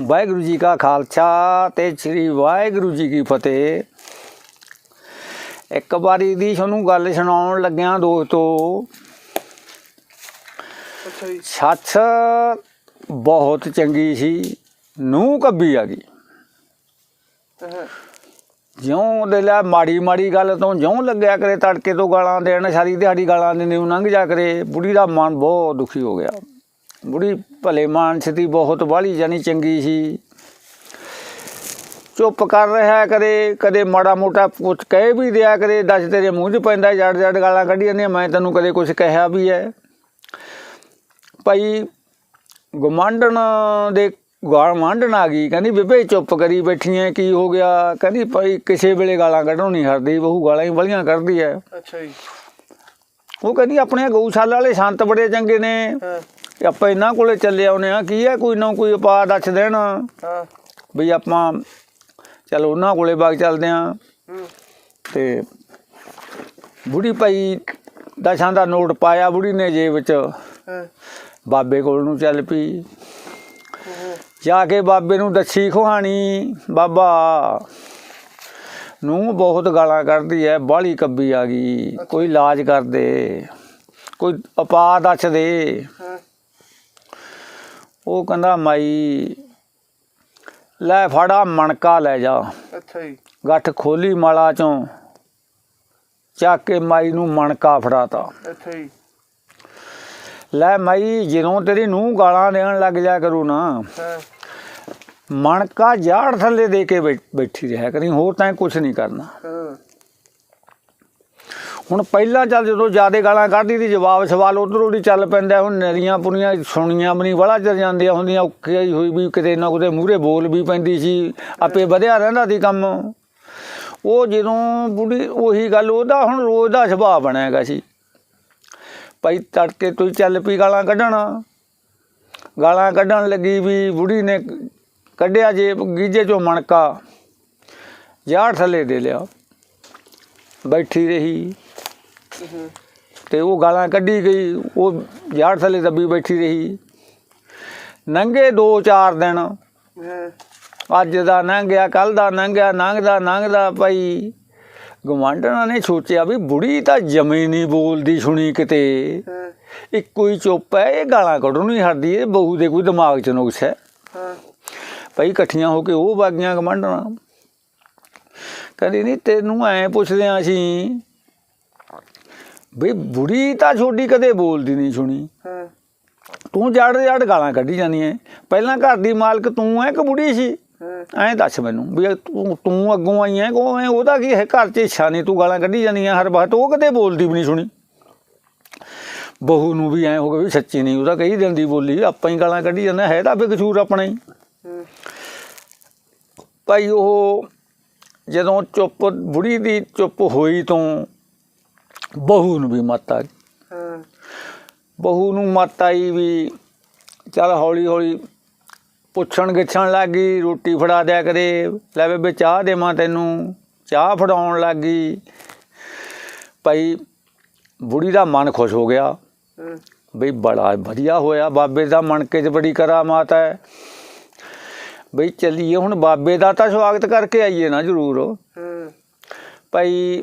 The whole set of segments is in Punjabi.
ਵਾਹਿਗੁਰੂ ਜੀ ਕਾ ਖਾਲਸਾ ਤੇ ਸ੍ਰੀ ਵਾਹਿਗੁਰੂ ਜੀ ਕੀ ਫਤਿਹ। ਇੱਕ ਵਾਰੀ ਦੀ ਤੁਹਾਨੂੰ ਗੱਲ ਸੁਣਾਉਣ ਲੱਗਿਆ ਦੋਸਤੋ ਸੱਸ ਬਹੁਤ ਚੰਗੀ ਸੀ ਨੂੰ ਕੱਬੀ ਆ ਗਈ। ਜਿਉਂ ਦੇ ਲੈ ਮਾੜੀ ਮਾੜੀ ਗੱਲ ਤੋਂ ਜਿਉਂ ਲੱਗਿਆ ਕਰੇ ਤੜਕੇ ਤੋਂ ਗਾਲਾਂ ਦੇਣ ਸਾਰੀ ਦਿਹਾੜੀ ਗਾਲਾਂ ਦੇ ਨੂੰ ਲੰਘ ਜਾ ਕਰੇ ਬੁੜੀ ਦਾ ਮਨ ਬਹੁਤ ਦੁਖੀ ਹੋ ਗਿਆ। ਬੁੜੀ ਭਲੇ ਮਾਨਸ ਦੀ ਬਹੁਤ ਬਾਹਲੀ ਜਾਨੀ ਚੰਗੀ ਸੀ। ਚੁੱਪ ਕਰ ਰਿਹਾ ਕਰੇ ਕਦੇ ਮਾੜਾ ਮੋਟਾ ਕੁਝ ਕਹਿ ਵੀ ਦਿਆ ਕਰੇ ਦੱਸ ਤੇਰੇ ਮੂੰਹ 'ਚ ਪੈਂਦਾ ਜੜ ਜੜ ਗਾਲਾਂ ਕੱਢੀ ਜਾਂਦੀਆਂ ਮੈਂ ਤੈਨੂੰ ਕਦੇ ਕੁਝ ਕਿਹਾ ਵੀ ਹੈ। ਭਾਈ ਗੁਆਂਢਣ ਦੇ ਗਾਲ ਮੰਡਣ ਆ ਗਈ ਕਹਿੰਦੀ ਬੇਬੇ ਚੁੱਪ ਕਰੀ ਬੈਠੀ ਐ ਕੀ ਹੋ ਗਿਆ? ਕਹਿੰਦੀ ਭਾਈ ਕਿਸੇ ਵੇਲੇ ਗਾਲਾਂ ਕੱਢਣੋਂ ਨਹੀਂ ਹਟਦੀ ਬਹੂ ਗਾਲਾਂ ਹੀ ਬਲੀਆਂ ਕੱਢਦੀ ਐ। ਅੱਛਾ ਜੀ। ਉਹ ਕਹਿੰਦੀ ਆਪਣੇ ਗਊਸ਼ਾਲਾ ਵਾਲੇ ਸੰਤ ਬੜੇ ਚੰਗੇ ਨੇ। ਤੇ ਆਪਾਂ ਇਹਨਾਂ ਕੋਲੇ ਚੱਲੇ ਆਉਨੇ ਆ ਕੀ ਐ ਕੋਈ ਨਾ ਕੋਈ ਉਪਾਅ ਦੱਸ ਦੇਣ। ਹਾਂ। ਵੀ ਆਪਾਂ ਚਲ ਉਹਨਾਂ ਕੋਲੇ ਬਾਗ ਚੱਲਦੇ ਆ ਹੂੰ। ਤੇ ਬੁੜੀ ਭਾਈ ਦਸਾਂ ਦਾ ਨੋਟ ਪਾਇਆ ਬੁੜੀ ਨੇ ਜੇਬ ਵਿੱਚ ਹਾਂ। ਬਾਬੇ ਕੋਲ ਨੂੰ ਚੱਲ ਪਈ। ਹੂੰ। ਜਾ ਕੇ ਬਾਬੇ ਨੂੰ ਦੱਸੀ ਖੁਹਾਣੀ ਬਾਬਾ ਨੂੰ ਬਹੁਤ ਗਾਲਾਂ ਕੱਢਦੀ ਐ ਬਾਹਲੀ ਕੱਬੀ ਆ ਗਈ। ਕੋਈ ਇਲਾਜ ਕਰ ਦੇ ਕੋਈ ਉਪਾਅ ਦੱਸ ਦੇ। ਹਾਂ। ਉਹ ਕਹਿੰਦਾ ਮਾਈ ਲੈ ਫੜਾ ਮਣਕਾ ਲੈ ਜਾ। ਅੱਛਾ ਜੀ। ਗੱਠ ਖੋਲੀ ਮਾਲਾ ਚੋਂ ਚੱਕ ਕੇ ਮਾਈ ਨੂੰ ਮਣਕਾ ਫੜਾਤਾ। ਅੱਛਾ ਜੀ। ਲੈ ਮਾਈ ਜਦੋਂ ਤੇਰੀ ਨੂੰ ਗਾਲਾਂ ਦੇਣ ਲੱਗ ਜਾ ਕਰੂ ਨਾ ਮਣਕਾ ਜਾੜ ਥੱਲੇ ਦੇ ਕੇ ਬੈਠੀ ਰਿਹਾ ਕਰੀ ਹੋਰ ਤਾਂ ਕੁਝ ਨਹੀਂ ਕਰਨਾ। ਹਾਂ। ਹੁਣ ਪਹਿਲਾਂ ਚੱਲ ਜਦੋਂ ਜਿਆਦੇ ਗਾਲਾਂ ਕੱਢਦੀ ਦੀ ਜਵਾਬ ਸਵਾਲ ਉਧਰੋਂ ਦੀ ਚੱਲ ਪੈਂਦਾ, ਹੁਣ ਨਰੀਆਂ ਪੁਰੀਆਂ ਸੁਣੀਆਂ ਵੀ ਨਹੀਂ ਬੜਾ ਚਿਰ ਜਾਂਦੀਆਂ ਹੁੰਦੀਆਂ ਔਖੀ ਹੀ ਹੋਈ ਵੀ ਕਿਤੇ ਨਾ ਕਿਤੇ ਮੂਹਰੇ ਬੋਲ ਵੀ ਪੈਂਦੀ ਸੀ, ਆਪੇ ਵਧਿਆ ਰਹਿੰਦਾ ਸੀ ਕੰਮ। ਉਹ ਜਦੋਂ ਬੁੜੀ, ਉਹੀ ਗੱਲ, ਉਹਦਾ ਹੁਣ ਰੋਜ਼ ਦਾ ਸੁਭਾਅ ਬਣਿਆਗਾ ਸੀ। ਭਾਈ ਤੜਕੇ ਤੋਂ ਚੱਲ ਪਈ ਗਾਲਾਂ ਕੱਢਣ। ਗਾਲਾਂ ਕੱਢਣ ਲੱਗੀ ਵੀ ਬੁੜੀ ਨੇ ਕੱਢਿਆ ਜੇ ਗੀਜੇ ਚੋਂ ਮਣਕਾ ਜਾੜ ਥੱਲੇ ਦੇ ਲਿਆ। ਬੈਠੀ ਰਹੀ। ਤੇ ਉਹ ਗਾਲਾਂ ਕੱਢੀ ਗਈ ਉਹ ਯਾਰ ਥੱਲੇ ਦੱਬੀ ਬੈਠੀ ਰਹੀ। ਨੰਗੇ 2-4 ਦਿਨ ਅੱਜ ਦਾ ਲੰਘਿਆ ਕੱਲ ਦਾ ਲੰਘਿਆ ਲੰਘਦਾ ਲੰਘਦਾ ਭਾਈ। ਗਵਾਂਢਣਾ ਨੇ ਸੋਚਿਆ ਵੀ ਬੁੜੀ ਤਾਂ ਜਮੀ ਨਹੀਂ ਬੋਲਦੀ ਸੁਣੀ ਕਿਤੇ। ਇੱਕੋ ਹੀ ਚੁੱਪ ਹੈ ਇਹ ਗਾਲਾਂ ਕੱਢਣ ਨਹੀਂ ਹਟਦੀ ਇਹ ਬਹੂ ਦੇ ਕੋਈ ਦਿਮਾਗ 'ਚ ਨੁਕਸ ਹੈ। ਹਾਂ। ਭਾਈ ਇਕੱਠੀਆਂ ਹੋ ਕੇ ਉਹ ਬਾਗੀਆਂ ਗਵਾਂਢਣਾ ਕਹਿੰਦੀ ਨਹੀਂ ਤੈਨੂੰ ਐ ਪੁੱਛਦੇ ਆ ਅਸੀਂ ਵੀ ਬੁੜੀ ਤਾਂ ਛੋਡੀ ਕਦੇ ਬੋਲਦੀ ਨਹੀਂ ਸੁਣੀ। ਹਾਂ। ਤੂੰ ਜੜ ਜੜ ਗਾਲਾਂ ਕੱਢੀ ਜਾਂਦੀ ਐ ਪਹਿਲਾਂ ਘਰ ਦੀ ਮਾਲਕ ਤੂੰ ਐ ਕਿ ਬੁੜੀ ਸੀ? ਹਾਂ। ਐਂ ਦੱਸ ਮੈਨੂੰ ਵੀ ਤੂੰ ਤੂੰ ਅੱਗੋਂ ਆਈ ਐ ਕੋ ਐ? ਉਹਦਾ ਕੀ ਹੈ? ਘਰ 'ਚ ਇੱਛਾ ਨਹੀਂ ਤੂੰ ਗਾਲਾਂ ਕੱਢੀ ਜਾਂਦੀ ਐ ਹਰ ਵਕਤ ਉਹ ਕਦੇ ਬੋਲਦੀ ਵੀ ਨਹੀਂ ਸੁਣੀ। ਬਹੂ ਨੂੰ ਵੀ ਐ ਹੋ ਗਿਆ ਵੀ ਸੱਚੀ ਨਹੀਂ ਉਹਦਾ ਕਹੀ ਦਿੰਦੀ ਬੋਲੀ ਆਪਾਂ ਹੀ ਗਾਲਾਂ ਕੱਢੀ ਜਾਂਦੇ ਹੈ ਤਾਂ ਬੇਕਸੂਰ ਆਪਣਾ ਹੀ। ਹੂੰ। ਭਾਈ ਉਹ ਜਦੋਂ ਚੁੱਪ ਬੁੜੀ ਦੀ ਚੁੱਪ ਹੋਈ ਤੋਂ ਬਹੂ ਨੂੰ ਵੀ ਮੱਤ ਹਾਂ। ਬਹੂ ਨੂੰ ਮੱਤ ਆਈ ਵੀ ਚੱਲ ਹੌਲੀ ਹੌਲੀ ਪੁੱਛਣ ਗਿੱਛਣ ਲੱਗੀ ਰੋਟੀ ਫੜਾ ਦਿਆ ਕਰੇ ਲੈ ਬੇਬੇ ਚਾਹ ਦੇਵਾਂ ਤੈਨੂੰ ਚਾਹ ਫੜਾਉਣ ਲੱਗੀ ਭਾਈ ਬੁੜੀ ਦਾ ਮਨ ਖੁਸ਼ ਹੋ ਗਿਆ। ਹਾਂ। ਬਈ ਬੜਾ ਵਧੀਆ ਹੋਇਆ ਬਾਬੇ ਦਾ ਮਣਕੇ 'ਚ ਬੜੀ ਕਰਾਮਾਤ ਹੈ। ਬਈ ਚੱਲੀਏ ਹੁਣ ਬਾਬੇ ਦਾ ਤਾਂ ਸਵਾਗਤ ਕਰਕੇ ਆਈਏ ਨਾ ਜ਼ਰੂਰ। ਹਾਂ। ਭਾਈ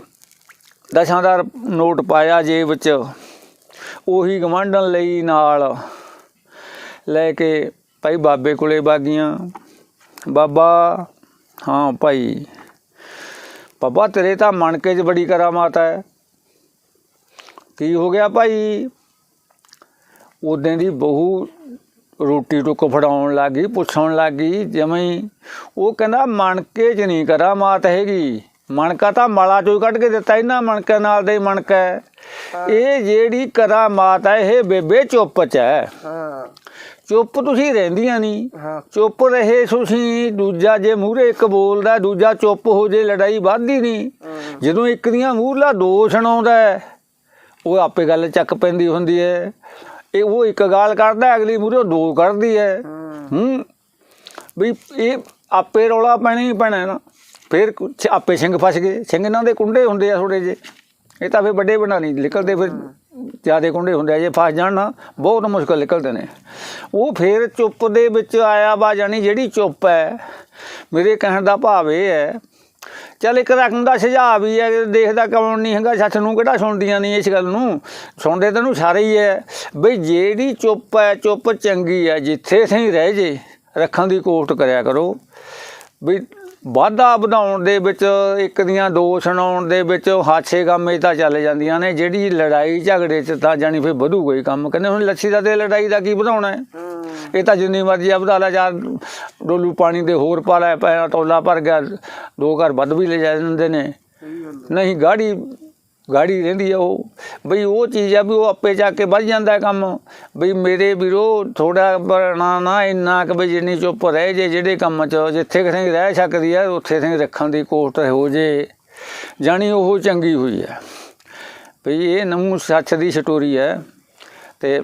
ਦਸਾਂ ਦਾ ਨੋਟ ਪਾਇਆ ਜੇਬ 'ਚ ਉਹੀ ਗਵਾਂਢਣ ਲਈ ਨਾਲ ਲੈ ਕੇ ਭਾਈ ਬਾਬੇ ਕੋਲੇ ਬਾਗੀਆਂ। ਬਾਬਾ, ਹਾਂ ਭਾਈ। ਬਾਬਾ, ਤੇਰੇ ਤਾਂ ਮਣਕੇ 'ਚ ਬੜੀ ਕਰਾਮਾਤ ਹੈ। ਕੀ ਹੋ ਗਿਆ ਭਾਈ? ਉਦੋਂ ਦੀ ਬਹੂ ਰੋਟੀ ਟੁੱਕ ਫੜਾਉਣ ਲੱਗੀ ਪੁੱਛਣ ਲੱਗੀ ਜਿਵੇਂ ਹੀ। ਉਹ ਕਹਿੰਦਾ, ਮਣਕੇ 'ਚ ਨਹੀਂ ਕਰਾਮਾਤ ਹੈਗੀ। ਮਣਕਾ ਤਾਂ ਮਾਲਾ ਚੋਂ ਕੱਢ ਕੇ ਦਿੱਤਾ ਇਹਨਾਂ ਮਣਕੇ ਨਾਲ ਦੇ ਮਣਕਾ ਹੈ। ਇਹ ਜਿਹੜੀ ਕਰਾਮਾਤ ਹੈ ਇਹ ਬੇਬੇ ਚੁੱਪ 'ਚ ਹੈ। ਹਾਂ। ਚੁੱਪ ਤੁਸੀਂ ਰਹਿੰਦੀਆਂ ਨਹੀਂ ਹਾਂ। ਚੁੱਪ ਰਹੇ ਤੁਸੀਂ ਦੂਜਾ ਜੇ ਮੂਹਰੇ ਇੱਕ ਬੋਲਦਾ ਦੂਜਾ ਚੁੱਪ ਹੋ ਜੇ ਲੜਾਈ ਵੱਧਦੀ ਨਹੀਂ ਜਦੋਂ ਇੱਕ ਦੀਆਂ ਮੂਹਰਲਾ ਦੋ ਸੁਣਾਉਂਦਾ ਉਹ ਆਪੇ ਗੱਲ ਚੱਕ ਪੈਂਦੀ ਹੁੰਦੀ ਹੈ। ਇਹ ਉਹ ਇੱਕ ਗਾਲ ਕਰਦਾ ਅਗਲੀ ਮੂਹਰੇ ਦੋ ਕਰਦੀ ਹੈ। ਹਾਂ। ਹੂੰ। ਵੀ ਇਹ ਆਪੇ ਰੌਲਾ ਪੈਣਾ ਹੀ ਪੈਣਾ ਨਾ। ਫਿਰ ਆਪੇ ਸਿੰਘ ਫਸ ਗਏ। ਸਿੰਘ ਇਹਨਾਂ ਦੇ ਕੁੰਡੇ ਹੁੰਦੇ ਆ ਥੋੜੇ ਜੇ ਇਹ ਤਾਂ ਫਿਰ ਵੱਡੇ ਬਣਾ ਨਹੀਂ ਨਿਕਲਦੇ ਫਿਰ ਜਿਆਦੇ ਕੁੰਡੇ ਹੁੰਦੇ ਆ ਜੇ ਫਸ ਜਾਣ ਨਾ ਬਹੁਤ ਮੁਸ਼ਕਲ ਨਿਕਲਦੇ ਨੇ। ਉਹ ਫੇਰ ਚੁੱਪ ਦੇ ਵਿੱਚ ਆਇਆ ਵਾ ਜਾਨੀ ਜਿਹੜੀ ਚੁੱਪ ਹੈ ਮੇਰੇ ਕਹਿਣ ਦਾ ਭਾਵ ਇਹ ਹੈ ਚੱਲ ਇੱਕ ਰਕਮ ਦਾ ਸੁਝਾਅ ਵੀ ਹੈ ਦੇਖਦਾ ਕੌਣ ਨਹੀਂ ਹੈਗਾ ਸੱਚ ਨੂੰ ਕਿਹੜਾ ਸੁਣਦੀਆਂ ਨਹੀਂ ਇਸ ਗੱਲ ਨੂੰ? ਸੁਣਦੇ ਤੈਨੂੰ ਸਾਰੇ ਹੀ ਹੈ। ਬਈ ਜਿਹੜੀ ਚੁੱਪ ਹੈ ਚੁੱਪ ਚੰਗੀ ਹੈ ਜਿੱਥੇ ਸਹੀ ਰਹਿ ਜੇ ਰੱਖਣ ਦੀ ਕੋਸ਼ਿਸ਼ ਕਰਿਆ ਕਰੋ। ਵੀ ਵਾਧਾ ਵਧਾਉਣ ਦੇ ਵਿੱਚ ਇੱਕ ਦੀਆਂ ਦੋ ਸੁਣਾਉਣ ਦੇ ਵਿੱਚ ਹਾਸੇ ਗਾਮੇ ਤਾਂ ਚੱਲ ਜਾਂਦੀਆਂ ਨੇ ਜਿਹੜੀ ਲੜਾਈ ਝਗੜੇ 'ਚ ਤਾਂ ਜਾਣੀ ਫਿਰ ਵਧੂਗਾ ਹੀ ਕੰਮ। ਕਹਿੰਦੇ ਹੁਣ ਲੱਸੀ ਦਾ ਤੇ ਲੜਾਈ ਦਾ ਕੀ ਵਧਾਉਣਾ ਹੈ? ਇਹ ਤਾਂ ਜਿੰਨੀ ਮਰਜ਼ੀ ਆ ਵਧਾ ਲੈ ਚਾਰ ਡੋਲੂ ਪਾਣੀ ਦੇ ਹੋਰ ਪਾ ਲੈ ਟੋਲਾ ਭਰ ਗਿਆ ਦੋ ਘਰ ਵੱਧ ਵੀ ਲੈ ਜਾਂਦੇ ਨੇ। ਨਹੀਂ ਗਾੜੀ ਗਾੜੀ ਰਹਿੰਦੀ ਆ ਉਹ। ਬਈ ਉਹ ਚੀਜ਼ ਆ ਵੀ ਉਹ ਆਪੇ ਜਾ ਕੇ ਵੱਧ ਜਾਂਦਾ ਕੰਮ। ਬਈ ਮੇਰੇ ਵੀਰੋ ਥੋੜਾ ਬਣਾ ਨਾ ਇੰਨਾ ਕਿ ਬਈ ਜਿੰਨੀ ਚੁੱਪ ਰਹਿ ਜੇ ਜਿਹੜੇ ਕੰਮ 'ਚ, ਜਿੱਥੇ ਕਿਥੇ ਰਹਿ ਸਕਦੀ ਆ, ਉੱਥੇ ਥੇ ਰੱਖਣ ਦੀ ਕੋਸ਼ਿਸ਼ ਹੋ ਜੇ। ਜਾਣੀ ਉਹ ਚੰਗੀ ਹੋਈ ਹੈ ਬਈ ਇਹ ਨਮੂ ਸੱਚ ਦੀ ਸਟੋਰੀ ਹੈ ਤੇ